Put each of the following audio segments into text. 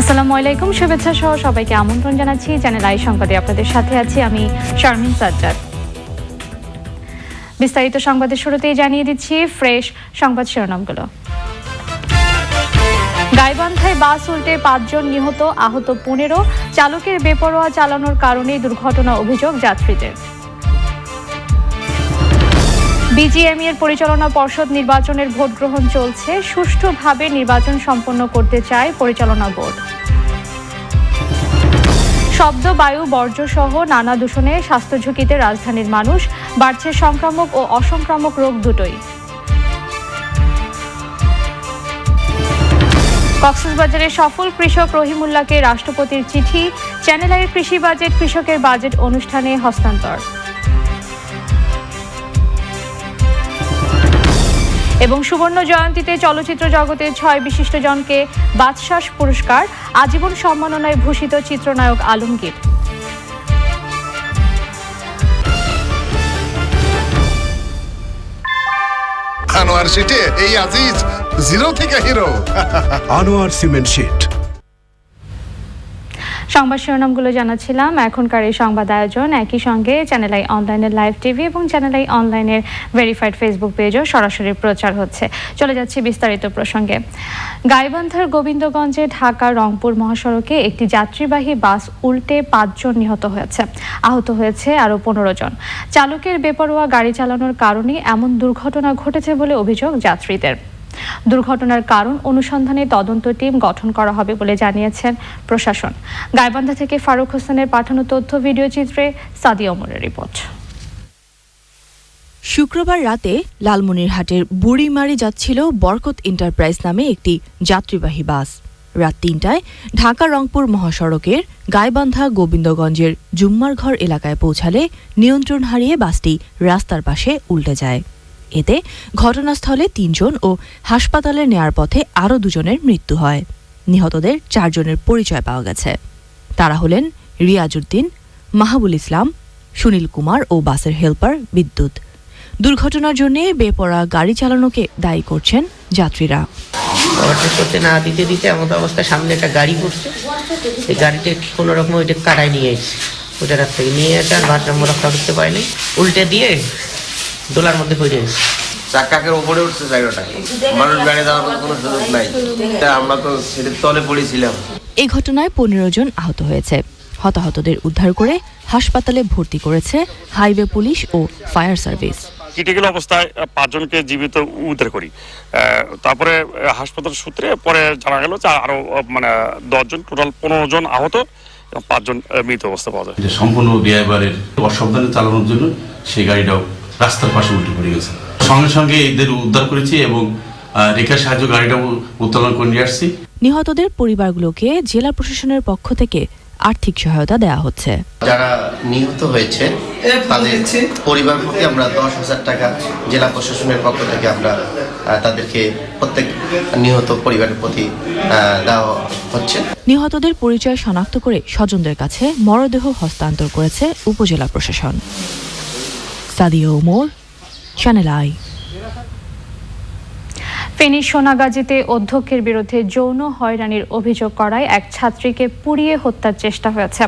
আসসালামু আলাইকুম, শুভেচ্ছা সহ সবাইকে আমন্ত্রণ জানাচ্ছি। চ্যানেল আই সংবাদে আপনাদের সাথে আছি আমি শারমিন সাজ্জাদ। বিস্তারিত সংবাদের শুরুতেই জানিয়ে দিচ্ছি ফ্রেশ সংবাদ শিরোনামগুলো। গাইবান্ধায় বাস উল্টে পাঁচজন নিহত, আহত পনেরো। চালকের বেপরোয়া চালানোর কারণে দুর্ঘটনা অভিযোগ যাত্রীদের। বিজিএমই এর পরিচালনা পর্ষদ নির্বাচনের ভোট গ্রহণ চলছে। সুষ্ঠুভাবে নির্বাচন সম্পন্ন করতে চায় পরিচালনা বোর্ড। শব্দ, বায়ু, বর্জ্য সহ নানা দূষণে স্বাস্থ্য ঝুঁকিতে রাজধানীর মানুষ, বাড়ছে সংক্রামক ও অসংক্রামক রোগ দুটোই। কক্সবাজারে সফল কৃষক রহিমুল্লাহকে রাষ্ট্রপতির চিঠি, চ্যানেল আইয়ের কৃষি বাজেট, কৃষকের বাজেট অনুষ্ঠানে হস্তান্তর। এবং সুবর্ণ জয়ন্তীতে চলচ্চিত্র জগতের ছয় বিশিষ্ট জনকে বাদশাস পুরস্কার আজীবন সম্মাননায় ভূষিত চিত্রনায়ক আলমগীর। আনোয়ার সিটে এই আজিজ জিরো থেকে হিরো আনোয়ার সিমেন্ট শিট। সংবাদ শিরোনামগুলো জানাচ্ছিলাম। এখনকার এই সংবাদ আয়োজন একই সঙ্গে চ্যানেল আই অনলাইনের লাইভ টিভি এবং চ্যানেল আই অনলাইনের ভেরিফাইড ফেসবুক পেজও সরাসরি প্রচার হচ্ছে। চলে যাচ্ছে বিস্তারিত প্রসঙ্গে। গাইবান্ধার গোবিন্দগঞ্জে ঢাকা রংপুর মহাসড়কে একটি যাত্রীবাহী বাস উল্টে পাঁচজন নিহত হয়েছে। আহত হয়েছে আরও পনেরো জন। চালকের বেপরোয়া গাড়ি চালানোর কারণে এমন দুর্ঘটনা ঘটেছে বলে অভিযোগ যাত্রীদের। দুর্ঘটনার কারণ অনুসন্ধানে তদন্ত টিম গঠন করা হবে বলে জানিয়েছেন প্রশাসন। গাইবান্ধা থেকে ফারুক হোসেনের পাঠানো তথ্য, ভিডিও চিত্রে সাদি ওমরের রিপোর্ট। শুক্রবার রাতে লালমনিরহাটের বুড়িমারি যাচ্ছিল বরকত এন্টারপ্রাইজ নামে একটি যাত্রীবাহী বাস। রাত তিনটায় ঢাকা রংপুর মহাসড়কের গাইবান্ধা গোবিন্দগঞ্জের জুম্মারঘর এলাকায় পৌঁছালে নিয়ন্ত্রণ হারিয়ে বাসটি রাস্তার পাশে উল্টে যায়। এতে ঘটনাস্থলে তিনজন ও হাসপাতালে নেয়ার পথে আরও দুজনের মৃত্যু হয়। নিহতদের চারজনের পরিচয় পাওয়া গেছে। তারা হলেন রিয়াজউদ্দিন, মাহাবুল ইসলাম, সুনীল কুমার ও বাসের হেল্পার বিদ্যুৎ। দুর্ঘটনার জন্য বেপরা গাড়ি চালানোকে দায়ী করছেন যাত্রীরা। করতে না দিতে দিতে এমন অবস্থায় সামনে একটা গাড়ি পড়ছে এই গাড়িতে কোনো রকম ওইটা কাটায় নিয়ে এসেছে। ওইটা রাত নিয়ে এসে আর ভারসাম্য রক্ষা করতে পারেনি। উল্টে দিয়ে দোলার মধ্যে পড়ে গেছে চাকাকের উপরে উঠছে জায়গাটা। মানুষ গাড়ি যাওয়ার কোনো সুযোগ নাই। আমরা তো সেটার তলে পড়েছিলাম। এই ঘটনায় পনেরো জন আহত হয়েছে। হতাহতদের উদ্ধার করে হাসপাতালে ভর্তি করেছে হাইওয়ে পুলিশ ও ফায়ার সার্ভিস। ক্রিটিক্যাল অবস্থায় পাঁচজনকে জীবিত উদ্ধার করি। আহ, তারপরে হাসপাতাল সূত্রে পরে জানা গেল যে আরও মানে দশজন টোটাল পনেরো জন আহত এবং পাঁচজন মৃত অবস্থা পাওয়া যায়। সম্পূর্ণ ড্রাইভারের অসাবধানে চালানোর জন্য সেই গাড়িটাও রাস্তার পাশে উল্টে পড়ে গেছে। সঙ্গে সঙ্গে এদের উদ্ধার করেছি এবং রেখার সাহায্য গাড়িটাও উত্তোলন করে নিয়ে আসছি। নিহতদের পরিবারগুলোকে জেলা প্রশাসনের পক্ষ থেকে আর্থিক সহায়তা দেওয়া হচ্ছে। যারা নিহত হয়েছে তাদের পরিবার প্রতি আমরা দশ হাজার টাকা জেলা প্রশাসনের পক্ষ থেকে আমরা তাদেরকে প্রত্যেক নিহত পরিবারের প্রতি দেওয়া হচ্ছে। নিহতদের পরিচয় শনাক্ত করে স্বজনদের কাছে মরদেহ হস্তান্তর করেছে উপজেলা প্রশাসন। সাদিও মোর চ্যানেল আই ফেনী সোনাগাজীতে অধ্যক্ষের বিরুদ্ধে যৌন হয়রানির অভিযোগ করায় এক ছাত্রীকে পুড়িয়ে হত্যার চেষ্টা হয়েছে।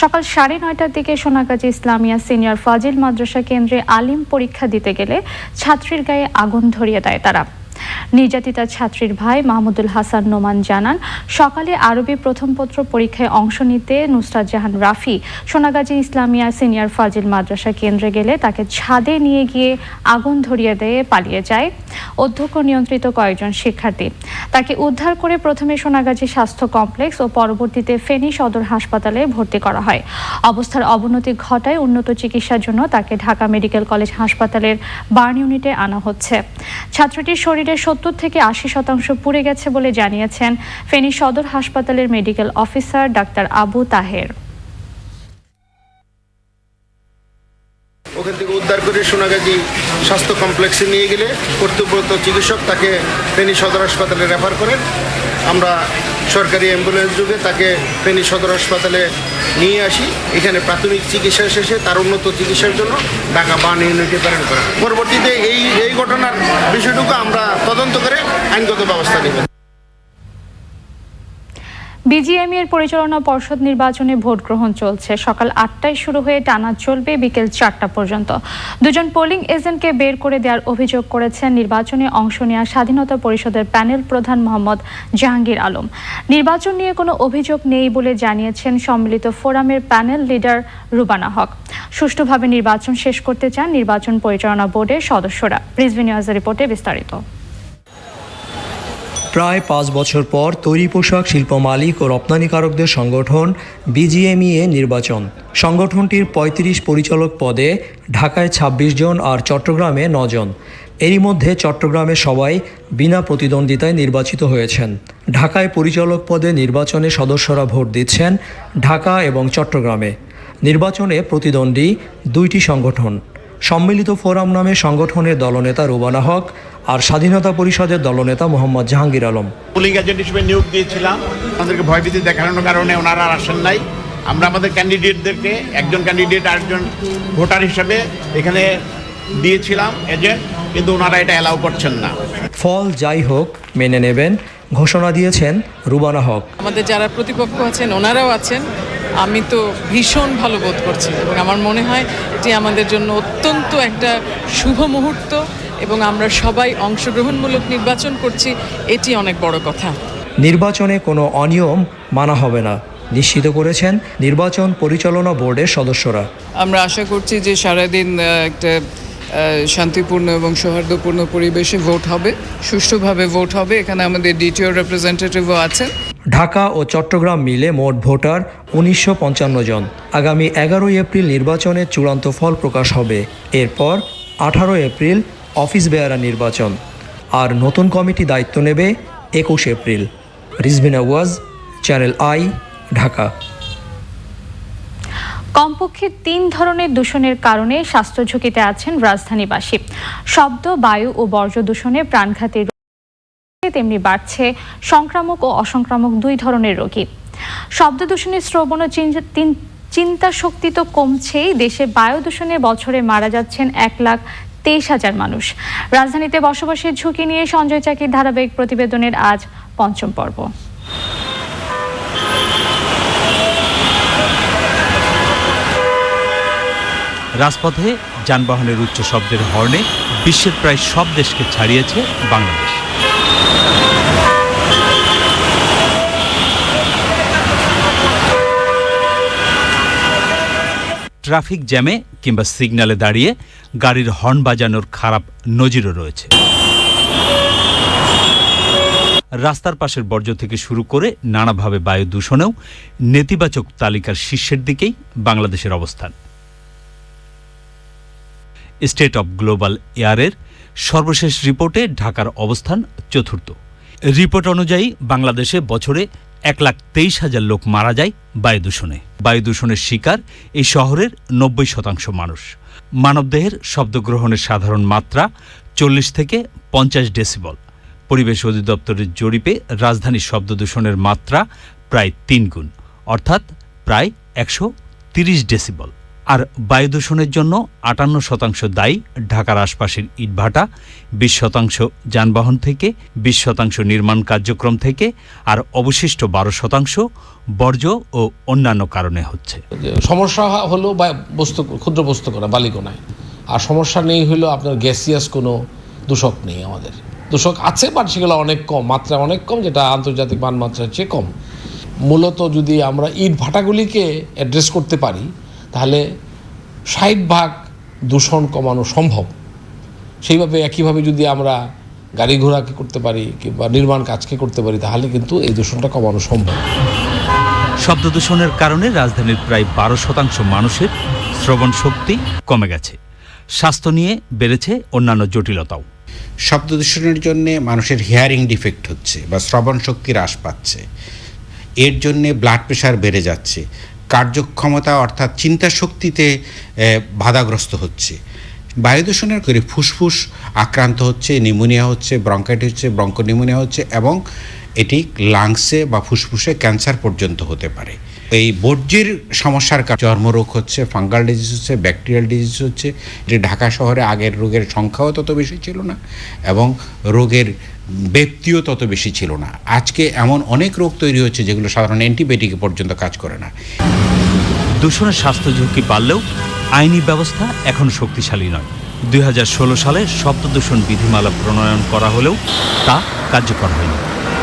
সকাল সাড়ে নয়টার দিকে সোনাগাজী ইসলামিয়া সিনিয়র ফাজিল মাদ্রাসা কেন্দ্রে আলিম পরীক্ষা দিতে গেলে ছাত্রীর গায়ে আগুন ধরিয়ে দেয় তারা। নির্যাতিতা ছাত্রীর ভাই মাহমুদুল হাসান নোমান জানান, সকালে আরবি প্রথম পত্র পরীক্ষায় অংশ নিতে নুসরাত জাহান রাফি সোনাগাজী ইসলামিয়া সিনিয়র ফাজিল মাদ্রাসা কেন্দ্রে গেলে তাকে ছাদে নিয়ে গিয়ে আগুন ধরিয়ে দিয়ে পালিয়ে যায়। অধ্যক্ষ নিয়ন্ত্রিত কয়েকজন শিক্ষার্থী। তাকে উদ্ধার করে প্রথমে সোনাগাজী স্বাস্থ্য কমপ্লেক্স ও পরবর্তীতে ফেনী সদর হাসপাতালে ভর্তি করা হয়। অবস্থার অবনতি ঘটায় উন্নত চিকিৎসার জন্য তাকে ঢাকা মেডিকেল কলেজ হাসপাতালের বার্ন ইউনিটে আনা হচ্ছে। ছাত্রটির শরীরে সত্তর থেকে আশি শতাংশ পুড়ে গেছে বলে জানিয়েছেন ফেনী সদর হাসপাতালের medical officer doctor Abu Taher. ওখান থেকে উদ্ধার করে সোনাগাজী স্বাস্থ্য কমপ্লেক্সে নিয়ে গেলে কর্তব্যরত চিকিৎসক তাকে ফেনী সদর হাসপাতালে রেফার করেন। আমরা সরকারি অ্যাম্বুলেন্স যুগে তাকে ফেনী সদর হাসপাতালে নিয়ে আসি। এখানে প্রাথমিক চিকিৎসা শেষে তার উন্নত চিকিৎসার জন্য ঢাকা বান ইউনিটে প্রেরণ করা। পরবর্তীতে এই এই ঘটনার বিষয়টুকু আমরা তদন্ত করে আইনগত ব্যবস্থা নেব। বিজিএমই এর পরিচালনা পর্ষদ নির্বাচনে ভোট গ্রহণ চলছে। সকাল আটটায় শুরু হয়ে টানা চলবে বিকেল চারটা পর্যন্ত। দুজন পোলিং এজেন্টকে বের করে দেওয়ার অভিযোগ করেছেন নির্বাচনে অংশ নেওয়া স্বাধীনতা পরিষদের প্যানেল প্রধান মোহাম্মদ জাহাঙ্গীর আলম। নির্বাচন নিয়ে কোনো অভিযোগ নেই বলে জানিয়েছেন সম্মিলিত ফোরামের প্যানেল লিডার রুবানা হক। সুষ্ঠুভাবে নির্বাচন শেষ করতে চান নির্বাচন পরিচালনা বোর্ডের সদস্যরা। রিজভি রিপোর্টে বিস্তারিত। প্রায় পাঁচ বছর পর তৈরি পোশাক শিল্প মালিক ও রপ্তানিকারকদের সংগঠন বিজিএমইএ নির্বাচন। সংগঠনটির ৩৫ পরিচালক পদে ঢাকায় ২৬ জন আর চট্টগ্রামে জন। এরই মধ্যে চট্টগ্রামে সবাই বিনা প্রতিদ্বন্দ্বিতায় নির্বাচিত হয়েছেন। ঢাকায় পরিচালক পদে নির্বাচনে সদস্যরা ভোট দিচ্ছেন ঢাকা এবং চট্টগ্রামে। নির্বাচনে প্রতিদ্বন্দ্বী দুইটি সংগঠন। সম্মিলিত ফোরাম নামে সংগঠনের দলনেতা রুবানা হক আর স্বাধীনতা পরিষদের দলনেতা মোহাম্মদ জাহাঙ্গীর আলম। পুলিং এজেন্ট হিসেবে নিয়োগ দিয়েছিলাম। আমাদেরকে ভয়ভীতি দেখানোর কারণে ওনারা আর আসেন নাই। আমরা আমাদের ক্যান্ডিডেটদেরকে একজন ক্যান্ডিডেট আরেকজন ভোটার হিসেবে এখানে দিয়েছিলাম এজেন্ট কিন্তু ওনারা এটা অ্যালাউ করছেন না। ফল যাই হোক মেনে নেবেন ঘোষণা দিয়েছেন রুবানা হক। আমাদের যারা প্রতিপক্ষ আছেন ওনারাও আছেন। আমি তো ভীষণ ভালো বোধ করছি এবং আমার মনে হয় এটি আমাদের জন্য অত্যন্ত একটা শুভ মুহূর্ত এবং আমরা সবাই অংশগ্রহণমূলক নির্বাচন করছি এটি অনেক বড় কথা। নির্বাচনে কোনো অনিয়ম মানা হবে না নিশ্চিত করেছেন নির্বাচন পরিচালনা বোর্ডের সদস্যরা। আমরা আশা করছি যে সারাদিন একটা শান্তিপূর্ণ এবং সৌহার্দ্যপূর্ণ পরিবেশে ভোট হবে, সুষ্ঠুভাবে ভোট হবে, এখানে আমাদের ডিটিও রিপ্রেজেন্টেটিভও আছেন। ঢাকা ও চট্টগ্রাম মিলে মোট ভোটার উনিশশো পঞ্চান্ন জন। আগামী এগারোই এপ্রিল নির্বাচনের চূড়ান্ত ফল প্রকাশ হবে। এরপর আঠারো এপ্রিল অফিস বেয়ারা নির্বাচন। আর নতুন কমিটি দায়িত্ব নেবে একুশ এপ্রিল। রিজভিনা ওয়াজ চ্যানেল আই, ঢাকা। কমপক্ষে তিন ধরনের দূষণের কারণে স্বাস্থ্য ঝুঁকিতে আছেন রাজধানীবাসী। শব্দ, বায়ু ও বর্জ্য দূষণে প্রাণঘাতী তেমনি বাড়ছে সংক্রামক ও অসংক্রামক দুই ধরনের রোগী। শব্দ দূষণের শ্রবণ চিন্তা শক্তি তো কমছেই। দেশে বায়ু দূষণে বছরে মারা যাচ্ছেন এক লাখ তেইশ হাজার মানুষ। রাজধানীতে বসবাসের ঝুঁকি নিয়ে সঞ্জয় চাকির ধারাবাহিক প্রতিবেদনের আজ পঞ্চম পর্ব। রাজপথে যানবাহনের উচ্চ শব্দের হর্নে বিশ্বের প্রায় সব দেশকে ছাড়িয়েছে বাংলাদেশ। ট্রাফিক জ্যামে কিংবা সিগন্যালে দাঁড়িয়ে গাড়ির হর্ন বাজানোর খারাপ নজিরও রয়েছে। রাস্তার পাশের বর্জ্য থেকে শুরু করে নানাভাবে বায়ু দূষণেও নেতিবাচক তালিকার শীর্ষের দিকেই বাংলাদেশের অবস্থান। স্টেট অব গ্লোবাল এয়ারের সর্বশেষ রিপোর্টে ঢাকার অবস্থান চতুর্থ। রিপোর্ট অনুযায়ী বাংলাদেশে বছরে এক লাখ তেইশ হাজার লোক মারা যায় বায়ু দূষণে বায়ু দূষণের শিকার এই শহরের নব্বই শতাংশ মানুষ। মানবদেহের শব্দগ্রহণের সাধারণ মাত্রা চল্লিশ থেকে পঞ্চাশ ডেসিবল। পরিবেশ অধিদপ্তরের জরিপে রাজধানীর শব্দ দূষণের মাত্রা প্রায় তিন গুণ, অর্থাৎ প্রায় একশো তিরিশ ডেসিবল। আর বায়ু দূষণের জন্য আটান্ন শতাংশ দায়ী ঢাকার আশপাশের ইটভাটা, বিশ শতাংশ যানবাহন থেকে, বিশ শতাংশ নির্মাণ কার্যক্রম থেকে, আর অবশিষ্ট বারো শতাংশ বর্জ্য ও অন্যান্য কারণে হচ্ছে। সমস্যা হলো বা বস্তু, ক্ষুদ্র বস্তু করা বালিকোনায় আর সমস্যা নেই হলো আপনার গ্যাসিয়াস কোনো দূষক নেই আমাদের। দূষক আছে বাট সেগুলো অনেক কম, মাত্রা অনেক কম, যেটা আন্তর্জাতিক মানমাত্রার চেয়ে কম। মূলত যদি আমরা ইট ভাটাগুলিকে অ্যাড্রেস করতে পারি তাহলে ষাট ভাগ দূষণ কমানো সম্ভব। সেইভাবে একইভাবে যদি আমরা গাড়ি ঘোড়াকে করতে পারি কিংবা নির্মাণ কাজকে করতে পারি তাহলে কিন্তু এই দূষণটা কমানো সম্ভব। শব্দ দূষণের কারণে রাজধানীর প্রায় বারো শতাংশ মানুষের শ্রবণ শক্তি কমে গেছে। স্বাস্থ্য নিয়ে বেড়েছে অন্যান্য জটিলতাও। শব্দ দূষণের জন্য মানুষের হিয়ারিং ডিফেক্ট হচ্ছে বা শ্রবণ শক্তি হ্রাস পাচ্ছে। এর জন্যে ব্লাড প্রেশার বেড়ে যাচ্ছে। কার্যক্ষমতা অর্থাৎ চিন্তা শক্তিতে বাধাগ্রস্ত হচ্ছে। বায়ু দূষণের করে ফুসফুস আক্রান্ত হচ্ছে নিউমোনিয়া হচ্ছে ব্রঙ্কাইট হচ্ছে ব্রঙ্কো নিমোনিয়া হচ্ছে এবং এটি লাংসে বা ফুসফুসে ক্যান্সার পর্যন্ত হতে পারে। এই বর্জ্যের সমস্যার কারণে চর্মরোগ হচ্ছে, ফাঙ্গাল ডিজিজ হচ্ছে, ব্যাকটেরিয়াল ডিজিজ হচ্ছে, যে ঢাকা শহরে আগের রোগের সংখ্যাও তত বেশি ছিল না এবং রোগের ব্যক্তিও তত বেশি ছিল না। আজকে এমন অনেক রোগ তৈরি হচ্ছে যেগুলো সাধারণ অ্যান্টিবায়োটিক পর্যন্ত কাজ করে না। দূষণের স্বাস্থ্য ঝুঁকি বাড়লেও আইনি ব্যবস্থা এখন শক্তিশালী নয়। দুই সালে শব্দ দূষণ বিধিমালা প্রণয়ন করা হলেও তা কার্যকর হয়নি।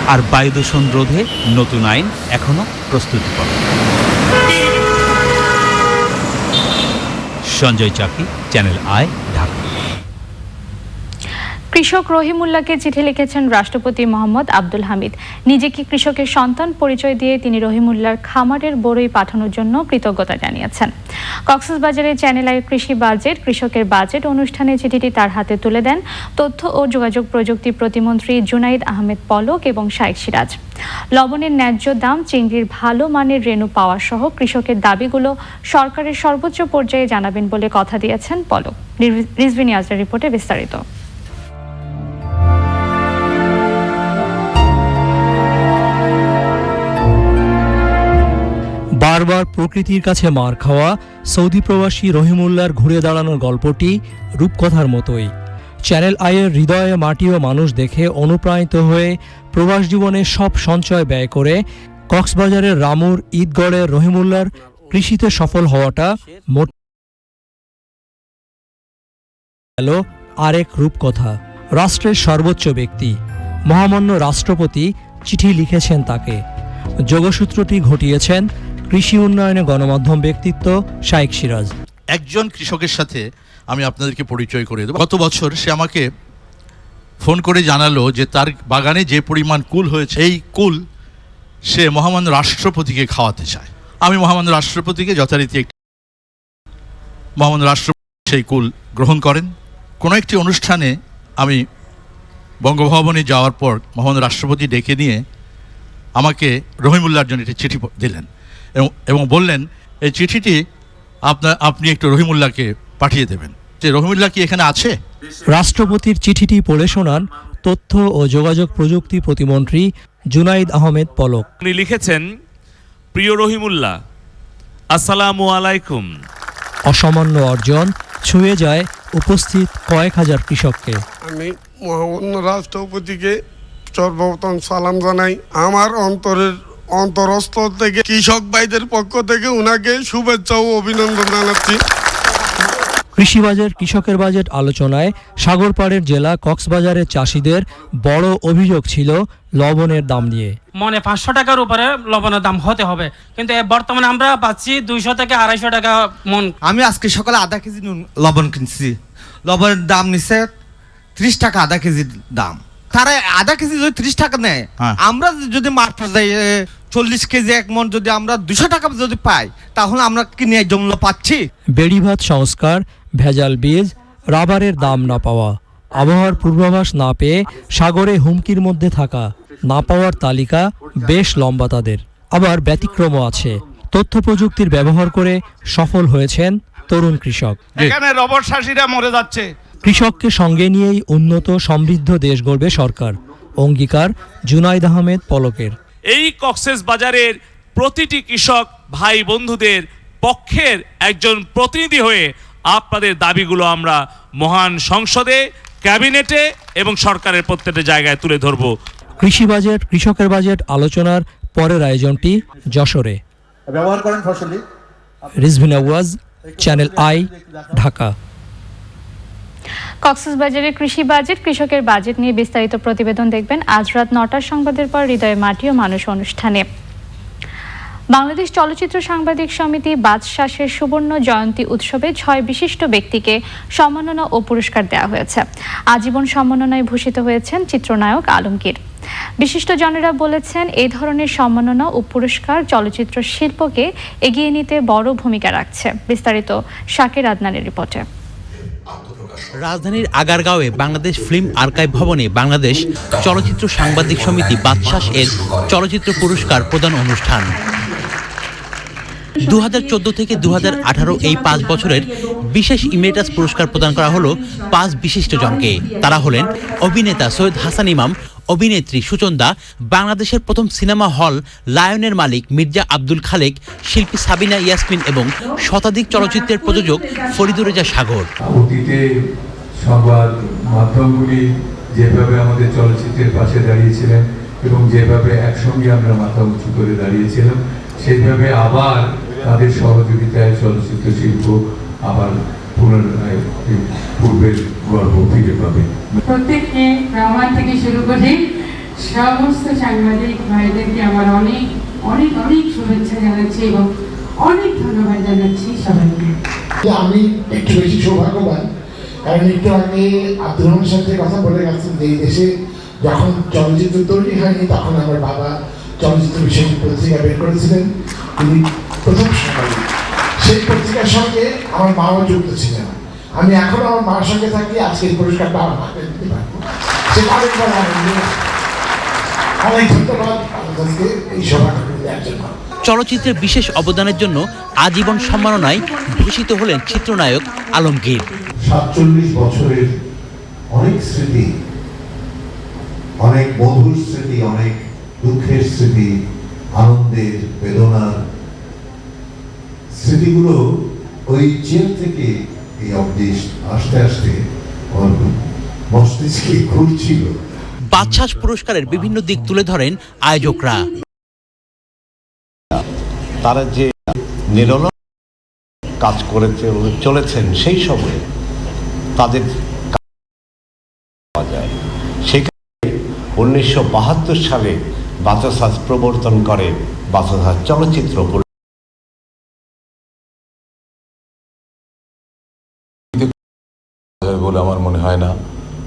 আর বায়ু দূষণ রোধে নতুন আইন এখনও প্রস্তুতি পাবে সঞ্জয় চাকরি চ্যানেল ঢাকা কৃষক রহিমুল্লাহকে চিঠি লিখেছেন রাষ্ট্রপতি মোহাম্মদ আব্দুল হামিদ। নিজেকে কৃষকের সন্তান পরিচয় দিয়ে তিনি রহিমুল্লার খামারের বড়ই পাঠানোর জন্য কৃতজ্ঞতা জানিয়েছেন। কক্সবাজারে চ্যানেল আই কৃষি বাজেট, কৃষকের বাজেট অনুষ্ঠানে চিঠিটি তার হাতে তুলে দেন তথ্য ও যোগাযোগ প্রযুক্তি প্রতিমন্ত্রী জুনাইদ আহমেদ পলক এবং শাইখ সিরাজ। লবণের ন্যায্য দাম, চিংড়ির ভালো মানের রেণু পাওয়া সহ কৃষকের দাবিগুলো সরকারের সর্বোচ্চ পর্যায়ে জানাবেন বলে কথা দিয়েছেন পলক। রিজভিনী আজরের রিপোর্টে বিস্তারিত। বারবার প্রকৃতির কাছে মার খাওয়া, সৌদি প্রবাসী রহিমুল্লার ঘুরে দাঁড়ানোর গল্পটি রূপকথার মতোই। চ্যানেল আইয়ের হৃদয়ে মাটি ও মানুষ দেখে অনুপ্রাণিত হয়ে প্রবাস জীবনে সব সঞ্চয় ব্যয় করে কক্সবাজারের রামুর ঈদগড়ের রহিমুল্লার কৃষিতে সফল হওয়াটা মোট গেল আরেক রূপকথা। রাষ্ট্রের সর্বোচ্চ ব্যক্তি। মহামান্য রাষ্ট্রপতি চিঠি লিখেছেন তাকে। যোগসূত্রটি ঘটিয়েছেন কৃষি উন্নয়নে গণমাধ্যম ব্যক্তিত্ব শাইক সিরাজ। একজন কৃষকের সাথে আমি আপনাদেরকে পরিচয় করে দেবো। গত বছর সে আমাকে ফোন করে জানালো যে তার বাগানে যে পরিমাণ কুল হয়েছে, এই কুল সে মহামান্য রাষ্ট্রপতিকে খাওয়াতে চায়। আমি মহামান্য রাষ্ট্রপতিকে যথারীতি একটি মহামান্য রাষ্ট্রপতি সেই কুল গ্রহণ করেন। কোনো একটি অনুষ্ঠানে আমি বঙ্গভবনে যাওয়ার পর মহামান্য রাষ্ট্রপতি ডেকে নিয়ে আমাকে রহিমুল্লার জন্য একটি চিঠি দিলেন। এবং এবং বললেন এই চিঠিটি আপনার আপনি একটু রহিমুল্লাহকে পাঠিয়ে দেবেন। যে রহিমুল্লাহ কি এখানে আছে? রাষ্ট্রপতির চিঠিটি পড়ে শোনান তথ্য ও যোগাযোগ প্রযুক্তি প্রতিমন্ত্রী জুনাইদ আহমেদ পলক। উনি লিখেছেন প্রিয় রহিমুল্লাহ আসসালামু আলাইকুম। অসামান্য অর্জন ছুঁয়ে যায় উপস্থিত কয়েক হাজার কৃষককে। আমি মহামান্য রাষ্ট্রপতিকে সর্বপ্রথম সালাম জানাই। আমার অন্তরের অন্তরস্থল থেকে কৃষক ভাইদের পক্ষ থেকে উনাকে শুভেচ্ছা ও অভিনন্দন জানাচ্ছি। কৃষি বাজেট কৃষকের বাজেট আলোচনায় সাগরপাড়ের জেলা কক্সবাজারের চাষিদের বড় অভিযোগ ছিল লবণের দাম নিয়ে। মনে পাঁচশো টাকার উপরে লবণের দাম হতে হবে। কিন্তু বর্তমানে আমরা পাচ্ছি দুইশো থেকে আড়াইশো টাকা মন। আমি আজকে সকালে আধা কেজি লবণ কিনছি। লবণের দাম নিছে ত্রিশ টাকা আধা কেজি দাম। তারা আধা কেজি যদি ত্রিশ টাকা নেয় আমরা যদি মাঠ পর্যায়ে চল্লিশ কেজি এক মন যদি আমরা দুশো টাকা যদি পাই তাহলে আমরা কি ন্যায্য মূল্য পাচ্ছি? বেড়িভাত সংস্কার ভেজাল বীজ রাবারের দাম না পাওয়া আবহাওয়ার পূর্বাভাস না পেয়ে সাগরে হুমকির মধ্যে থাকা না পাওয়ার তালিকা বেশ লম্বা তাদের। আবার ব্যতিক্রমও আছে। তথ্য প্রযুক্তির ব্যবহার করে সফল হয়েছেন তরুণ কৃষক। এখানে রবট শাসীরা মরে যাচ্ছে। কৃষককে সঙ্গে নিয়েই উন্নত সমৃদ্ধ দেশ গড়বে সরকার। অঙ্গীকার জুনাইদ আহমেদ পলকের। এই কক্সেস বাজারের প্রতিটি কৃষক ভাই বন্ধুদের পক্ষের একজন প্রতিনিধি হয়ে আপনাদের দাবিগুলো আমরা মহান সংসদে ক্যাবিনেটে এবং সরকারের প্রত্যেকটা জায়গায় তুলে ধরবো। কৃষি বাজেট কৃষকের বাজেট আলোচনার পরের আয়োজনটি যশোরে। ব্যবহার করেন ফসলি। রিজভিন আওয়াজ চ্যানেল আই ঢাকা। কক্সবাজারের কৃষি বাজেট, কৃষকের বাজেট নিয়ে বিস্তারিত প্রতিবেদন দেখবেন আজ রাত নটার সংবাদের পর হৃদয়ে মাটি ও মানুষ অনুষ্ঠানে। বাংলাদেশ চলচ্চিত্র সাংবাদিক সমিতি বাদশাসের সুবর্ণ জয়ন্তী উৎসবে ছয় বিশিষ্ট ব্যক্তিকে সম্মাননা ও পুরস্কার দেওয়া হয়েছে। আজীবন সম্মাননায় ভূষিত হয়েছেন চিত্রনায়ক আলমগীর। বিশিষ্ট জনেরা বলেছেন এই ধরনের সম্মাননা ও পুরস্কার চলচ্চিত্র শিল্পকে এগিয়ে নিতে বড় ভূমিকা রাখছে। বিস্তারিত শাকির আদনানের রিপোর্টে। রাজধানীর আগারগাঁওয়ে বাংলাদেশ ফিল্ম আর্কাইভ ভবনে বাংলাদেশ চলচ্চিত্র সাংবাদিক সমিতি বাদশাস এর চলচ্চিত্র পুরস্কার প্রদান অনুষ্ঠান। দু হাজার চোদ্দ থেকে দু হাজার আঠারো এই পাঁচ বছরের বিশেষ ইমেটাস পুরস্কার প্রদান করা হলো পাঁচ বিশিষ্ট জনকে। তারা হলেন অভিনেতা সৈয়দ হাসান ইমাম অভিনেত্রী সুচন্দা বাংলাদেশের প্রথম সিনেমা হল লায়নের মালিক মির্জা আব্দুল খালেক, শিল্পী সাবিনা ইয়াসমিন এবং শতাধিক চলচ্চিত্রের প্রযোজক ফরিদুর রেজা সাগর। সংবাদ মাধ্যমগুলি যেভাবে আমাদের চলচ্চিত্রের পাশে দাঁড়িয়েছিলেন এবং যেভাবে একসঙ্গে আমরা মাথা উঁচু করে দাঁড়িয়েছিলাম, সেইভাবে আবার তাদের সহযোগিতায় চলচ্চিত্র শিল্প আবার পূর্বের গর্ব ফিরে পাবে। প্রত্যেককে রহমান থেকে শুরু করে সমস্ত সাংবাদিক ভাইদেরকে আমার অনেক অনেক অনেক শুভেচ্ছা জানাচ্ছি এবং অনেক ধন্যবাদ জানাচ্ছি সবাইকে। আমি একটু বেশি সৌভাগ্যবান কারণ একটু আগে রহমানের সাথে কথা বলে গেছেন যে দেশে যখন চলচ্চিত্র তৈরি হয়নি তখন আমার বাবা চলচ্চিত্র বিষয়ক পত্রিকা বের করেছিলেন। তিনি প্রথম সাংবাদিক সেই পত্রিকার সঙ্গে আমার মাও যুক্ত ছিলেন। আমি এখনও আমার মার সঙ্গে থাকি আজকে এই পুরস্কারটা আমার মাকে দিতে পারব। সেটা অনেক অনেক ধন্যবাদ আপনাদেরকে এই সভাটা দেওয়ার জন্য। চলচ্চিত্রের বিশেষ অবদানের জন্য আজীবন সম্মাননায় ভূষিত হলেন চিত্রনায়ক আলমগীর। সাতচল্লিশ বছরের অনেক স্মৃতি অনেক মধুর স্মৃতি অনেক দুঃখের স্মৃতি আনন্দের বেদনার স্মৃতিগুলো ওই জেল থেকে এই অবধি আসতে আসতে ওর মস্তিষ্কে ঘুরছিল। বাদশাস পুরস্কারের বিভিন্ন দিক তুলে ধরেন আয়োজকরা। তারা যে নিরল কাজ করে চলেছেন সেই সময়ে তাদের পাওয়া যায় সেখানে উনিশশো বাহাত্তর সালে বাচাসাজ প্রবর্তন করে বাচাসাজ চলচ্চিত্র বলে আমার মনে হয় না।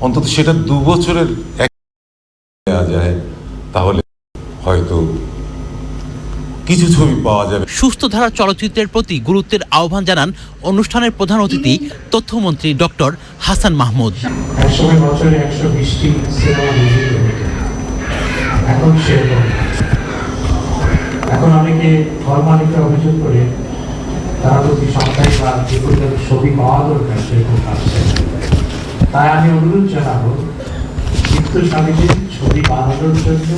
অন্তত সেটা দু বছরের এক দেওয়া যায় তাহলে হয়তো কিছু ছবি পাওয়া যাবে। সুস্থ ধারা চলচ্চিত্রের প্রতি গুরুত্বের আহ্বান জানান অনুষ্ঠানের প্রধান অতিথি তথ্যমন্ত্রী ডক্টর হাসান মাহমুদ। এখন অনেকে অভিযোগ করে তারা প্রতি সপ্তাহে বা যেগুলো ছবি পাওয়া দরকার সেরকম না। তাই আমি অনুরোধ জানাব চিত্র স্বামীজির ছবি বানানোর জন্য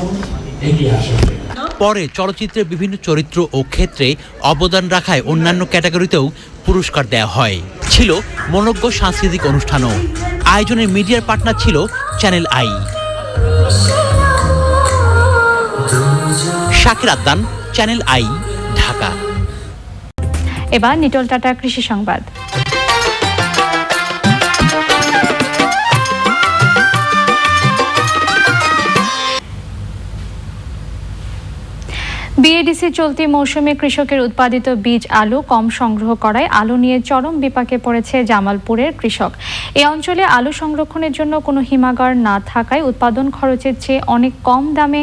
এগিয়ে আসবে পরে চলচ্চিত্রের বিভিন্ন চরিত্র ও ক্ষেত্রে অবদান রাখায় অন্যান্য ক্যাটাগরিতেও পুরস্কার দেওয়া হয়। ছিল মনজ্ঞ সাংস্কৃতিক অনুষ্ঠানও। আয়োজনের মিডিয়ার পার্টনার ছিল channel I. Shakir Addan channel I Dhaka. এবার নিটল টাটা কৃষি সংবাদ। বিএডিসি চলতি মৌসুমে কৃষকের উৎপাদিত বীজ, আলু কম সংগ্রহ করায় আলু নিয়ে চরম বিপাকে পড়েছে জামালপুরের কৃষক। এ অঞ্চলে আলু সংরক্ষণের জন্য কোনো হিমাগার না থাকায় উৎপাদন খরচের চেয়ে অনেক কম দামে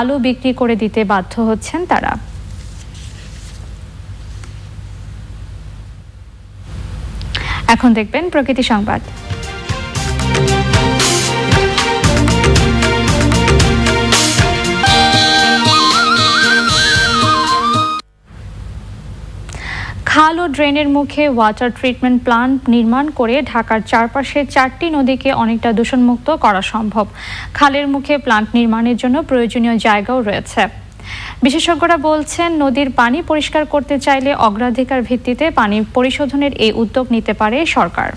আলু বিক্রি করে দিতে বাধ্য হচ্ছেন তারা। এখন দেখবেন প্রকৃতি সংবাদ। খাল ও ড্রেনের মুখে ওয়াটার ট্রিটমেন্ট প্লান্ট নির্মাণ করে ঢাকার চারপাশে চারটি নদীকে অনেকটা দূষণমুক্ত করা সম্ভব। খালের মুখে প্লান্ট নির্মাণের জন্য প্রয়োজনীয় জায়গাও রয়েছে। বিশেষজ্ঞরা বলছেন, নদীর পানি পরিষ্কার করতে চাইলে অগ্রাধিকার ভিত্তিতে পানি পরিশোধনের এই উদ্যোগ নিতে পারে সরকার।